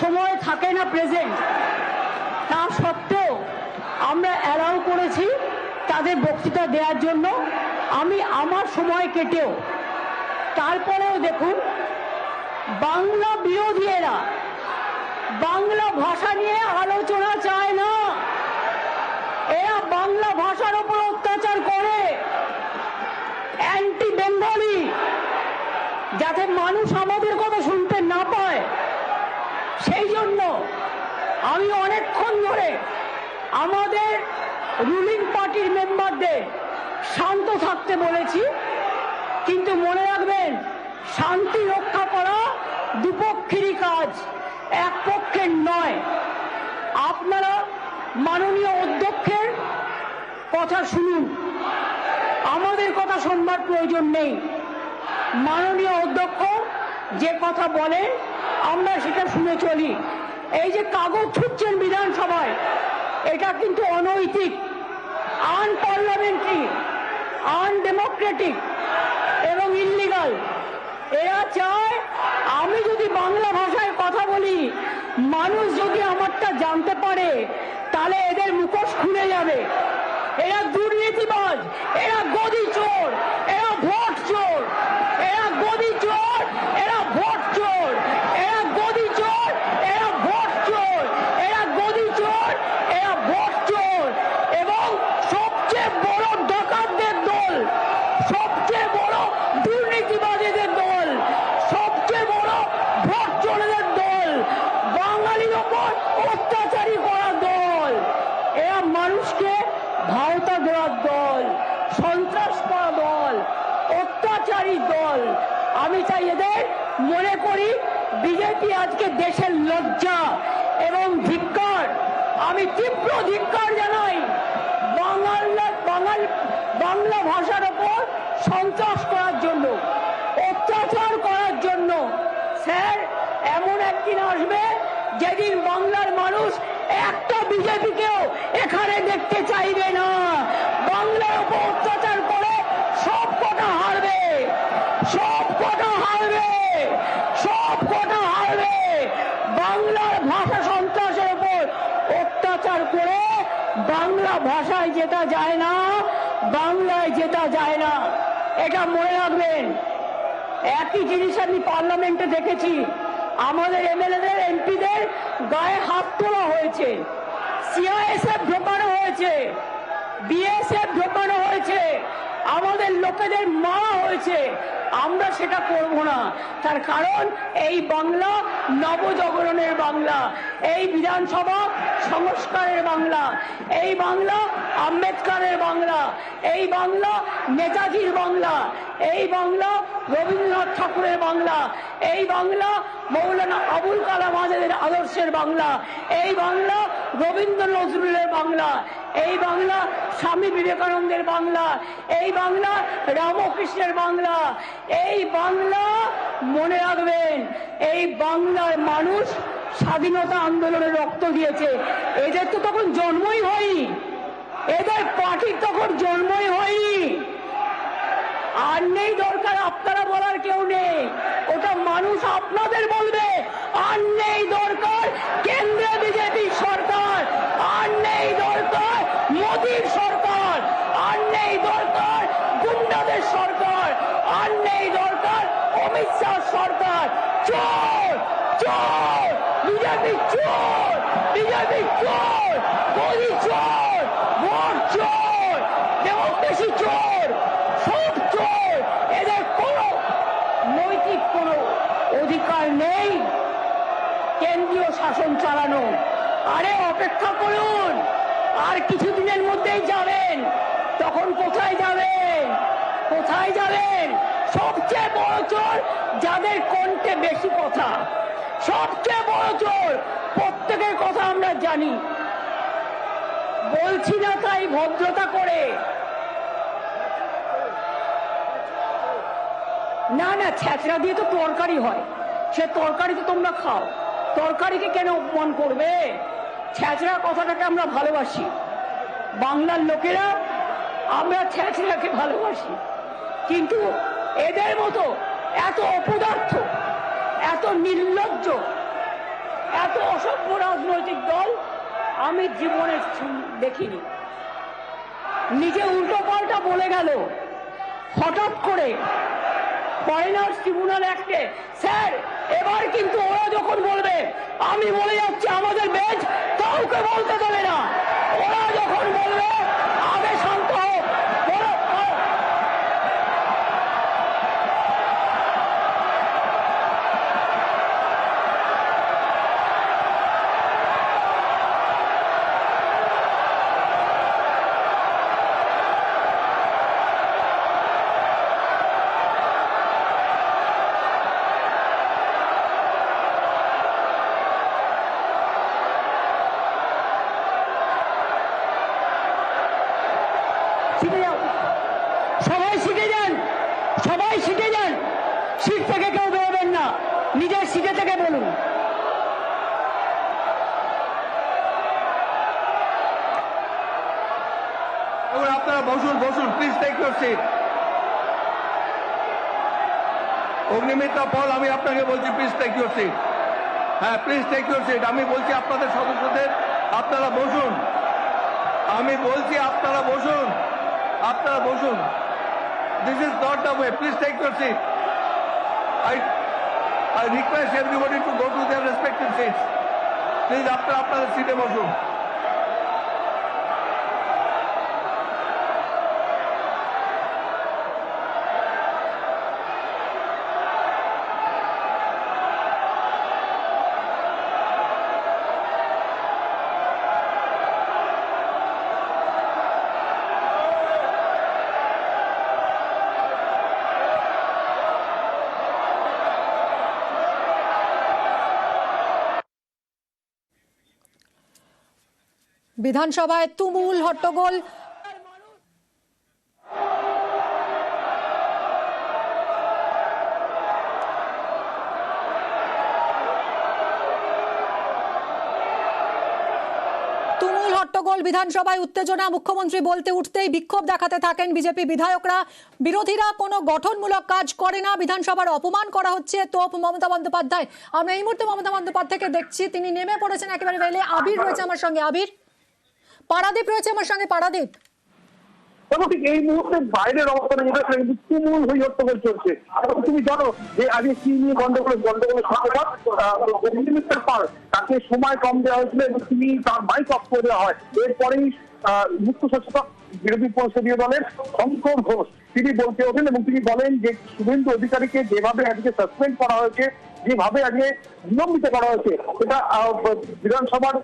সময় থাকে না প্রেজেন্ট তা সত্ত্বেও আমরা অ্যালাউ করেছি তাদের বক্তৃতা দেওয়ার জন্য। আমি আমার সময় কেটেও। তারপরেও দেখুন, বাংলা বিরোধী এরা বাংলা ভাষা নিয়ে আলোচনা চায় না। এরা বাংলা ভাষার উপর অত্যাচার করে। অ্যান্টি বেঙ্গলি যাতে মানুষ আমাদের কথা সেই জন্য আমি অনেকক্ষণ ধরে আমাদের রুলিং পার্টির মেম্বারদের শান্ত থাকতে বলেছি। কিন্তু মনে রাখবেন, শান্তি রক্ষা করা দুপক্ষেরই কাজ এক পক্ষের নয়। আপনারা মাননীয় অধ্যক্ষের কথা শুনুন। আমাদের কথা শুনবার প্রয়োজন নেই। মাননীয় অধ্যক্ষ যে কথা বলেন আমরা সেটা শুনে চলি। এই যে কাগজ ছুটছেন বিধানসভায়, এটা কিন্তু অনৈতিক আন আনপার্লামেন্টারি আনডেমোক্রেটিক এবং ইল্লিগাল এরা চায় আমি যদি বাংলা ভাষায় কথা বলি, মানুষ যদি আমারটা জানতে পারে, তাহলে এদের মুখোশ খুলে যাবে। এরা দুর্নীতিবাজ, এরা গদি চোর, এরা ভোট চোর এরা গদি চোর এরা ভোট চোর এরা গদি চোর এরা ভোট চোর এরা গদি চোর এরা ভোট চোর এবং সবচেয়ে বড় ডাকাতদের দল সবচেয়ে বড় দুর্নীতিবাদীদের দল সবচেয়ে বড় ভোট চোরদের দল বাঙালির ওপর অত্যাচারী করার দল এরা মানুষকে ভাওতা দেওয়ার দল সন্ত্রাস করা দল অত্যাচারী দল আমি চাই এদের মনে করি বিজেপি আজকে দেশের লজ্জা এবং ধিক্কার। আমি তীব্র ধিক্কার জানাই বাংলা বাঙাল বাংলা ভাষার ওপর সন্ত্রাস করার জন্য, অত্যাচার করার জন্য। স্যার, এমন একদিন আসবে যেদিন বাংলার মানুষ একটা বিজেপিকেও এখানে দেখতে চাইবে না বাংলার উপর অত্যাচার করে সব কটা হারবে সব কটা হারবে সব কটা হারবে বাংলার ভাষা সন্ত্রাসের উপর অত্যাচার করে বাংলা ভাষায় যেটা যায় না, বাংলায় যেটা যায় না, এটা মনে রাখবেন। একই জিনিস আমি পার্লামেন্টে দেখেছি। আমাদের এমএলএদের, এমপিদের গায়ে হাত তোলা হয়েছে। সিআইএসএফ ঢোকানো হয়েছে। বিএসএফ ঢোকানো হয়েছে। আমাদের লোকেদের মারা হয়েছে। আমরা সেটা করব না। তার কারণ এই বাংলা নবজাগরণের বাংলা, এই বিধানসভা সংস্কারের বাংলা, এই বাংলা আম্বেদকারের বাংলা, এই বাংলা নেতাজির বাংলা, এই বাংলা রবীন্দ্রনাথ ঠাকুরের বাংলা, এই বাংলা মৌলানা আবুল কালাম আজাদের আদর্শের বাংলা, এই বাংলা রবীন্দ্র নজরুলের বাংলা এই বাংলা, স্বামী বিবেকানন্দের বাংলা, এই বাংলা, রামকৃষ্ণের বাংলা, এই বাংলা মনে রাখবেন, এই বাংলার মানুষ স্বাধীনতা আন্দোলনে রক্ত দিয়েছে। এদের তো তখন জন্মই হয়নি। এদের পার্টির তখন জন্মই হয়নি। আর নেই দরকার আপনারা বলার কেউ নেই। ওটা মানুষ আপনাদের বলবে। আর নেই দরকার কেন্দ্রে বিজেপি সরকার আর নেই দরকার মোদীর সরকার আর নেই দরকার গুন্ডাদের সরকার আর নেই দরকার অমিত শাহ সরকার চোর চোর বিজেপি চোর বিজেপি চোর মোদী চোর ভোট চোর ডেমোক্রেসি চোর সব চোর এদের কোনো নৈতিক কোনো অধিকার নেই। কেন্দ্রীয় শাসন চালানো। আরে অপেক্ষা করুন, আর কিছুদিনের মধ্যেই যাবেন। তখন কোথায় যাবেন? কোথায় যাবেন? সবচেয়ে বড় চোর যাদের কণ্ঠে বেশি কথা। সবচেয়ে বড় চোর প্রত্যেকের কথা আমরা জানি। বলছি না তাই ভদ্রতা করে। না না, ছ্যাঁচড়া দিয়ে তো তরকারি হয়। সে তরকারি তো তোমরা খাও। তরকারিকে কেন অপমান করবে? ছ্যাঁচড়া কথাটাকে আমরা ভালোবাসি। বাংলার লোকেরা আমরা ছ্যাঁচড়াকে ভালোবাসি। কিন্তু এদের মতো এত অপদার্থ, এত নির্লজ্জ, এত অসভ্য রাজনৈতিক দল আমি জীবনে দেখিনি। নিজে উল্টো পাল্টা বলে গেল, হঠাৎ করে ফরেনার্স ট্রিব্যুনাল অ্যাক্টে, স্যার, এবার কিন্তু ওরা যখন বলবে, আমি বলে যাচ্ছি, আমাদের সিট থেকে কেউ বেরোবেন না। নিজের সিটে থেকে বলুন। আপনারা বসুন বসুন please take your seat Agnimitra Paul আমি আপনাকে বলছি প্লিজ টেক ইউর সিট হ্যাঁ প্লিজ টেক ইউর সিট আমি বলছি আপনাদের সদস্যদের, আপনারা বসুন। আমি বলছি আপনারা বসুন। আপনারা বসুন। This is not the way please take your seat I I request everybody to go to their respective seats please আপনারা আপনাদের সিটে বসুন বিধানসভায় তুমুল হট্টগোল। বিধানসভায় উত্তেজনা। মুখ্যমন্ত্রী বলতে উঠতেই বিক্ষোভ দেখাতে থাকেন বিজেপি বিধায়করা। বিরোধীরা কোনো গঠনমূলক কাজ করে না। বিধানসভার অপমান করা হচ্ছে তোপ মমতা বন্দ্যোপাধ্যায়। আমরা এই মুহূর্তে মমতা বন্দ্যোপাধ্যায়কে দেখছি। তিনি নেমে পড়েছেন একেবারে বেলে আবির রয়েছে আমার সঙ্গে। আবির? পারাদীপ রয়েছে আমার সঙ্গে পারাদীপ ঠিক এই মুহূর্তে বাইরের অবস্থানে উঠেছে কিন্তু তুমুল হই হট্টগোল চলছে। এবং তুমি জানো যে আগে কি নিয়ে গন্ডগোল গন্ডগোলের মিনিস্টার পাল তাকে সময় কম দেওয়া হয়েছিল এবং তিনি তার মাইক অফ করে দেওয়া হয়। এরপরেই মুখ্য সচেতক বিরোধী পরিষদীয় দলের শঙ্কর ঘোষ, তিনি বলতে ওঠেন এবং তিনি বলেন যে শুভেন্দু অধিকারীকে যেভাবে আজকে সাসপেন্ড করা হয়েছে, যেভাবে আজকে নিলম্বিত করা হয়েছে, সেটা বিধানসভার